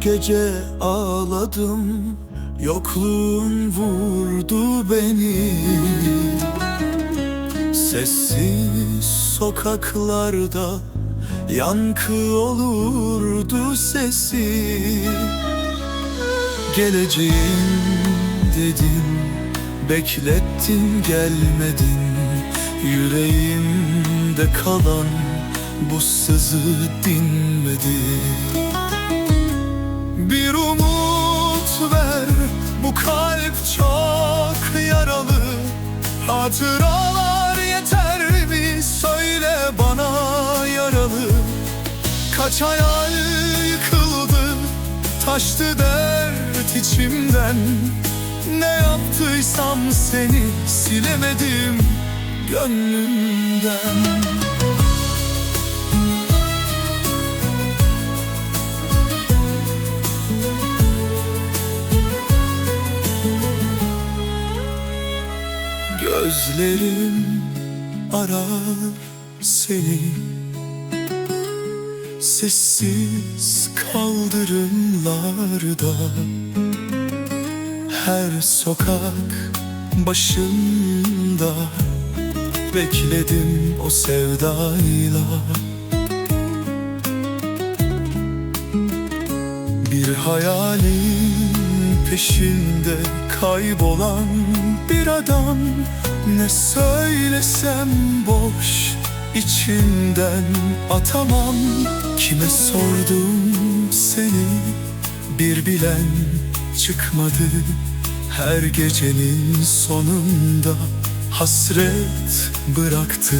gece ağladım Yokluğun vurdu beni. Sessiz sokaklarda Yankı olurdu sesi. Geleceğim dedim Beklettin gelmedin. Yüreğimde kalan bu sızı dinmedi Bir umut ver bu kalp çok yaralı. Hatıralar yeter mi? Söyle bana yaralı. Kaç hayal yıkıldı Taştı dert içimden. Ne yaptıysam seni silemedim gönlümden Gözlerim arar seni. Sessiz kaldırımlarda. Her sokak başında Bekledim o sevdayla. Bir hayalin peşinde kaybolan bir adam. Ne söylesem boş içimden atamam. Kime sordum seni bir bilen çıkmadı. Her gecenin sonunda hasret bıraktı.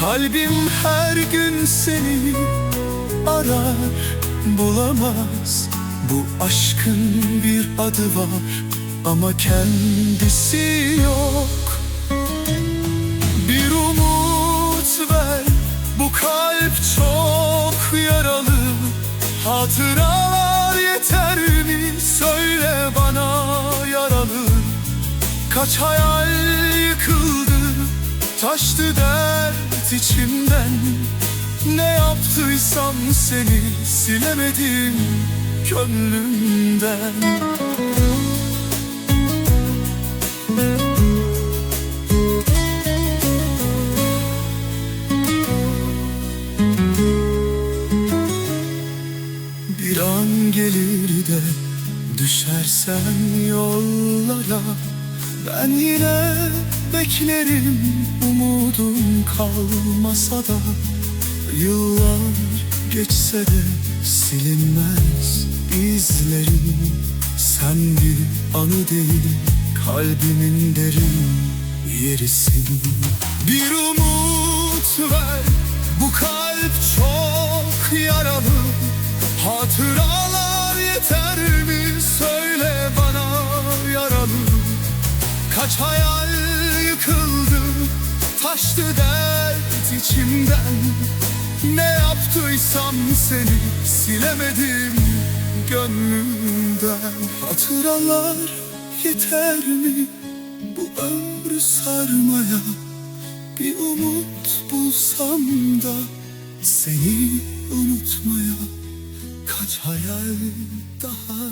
Kalbim her gün seni arar bulamaz Bu aşkın bir adı var ama kendisi yok. Bir umut ver bu kalp çok yaralı. Hatıralar yeter mi? Söyle bana yaralı. Kaç hayal yıkıldı Taştı dert içimden. Ne yaptıysam seni silemedim gönlümden. Bir an gelir de düşersen yollara Ben yine beklerim umudum kalmasa da Yıllar geçse de silinmez izlerim. Sen bir anı değil kalbimin derin yerisin. Bir umut ver bu kalp çok yaralı. Hatıralar yeter mi? Söyle bana yaralı. Kaç hayal yıkıldı taştı dert içimden Yaptıysam seni silemedim gönlümden. Hatıralar yeter mi bu ömrü sarmaya? Bir umut bulsam da seni unutmaya. Kaç hayal daha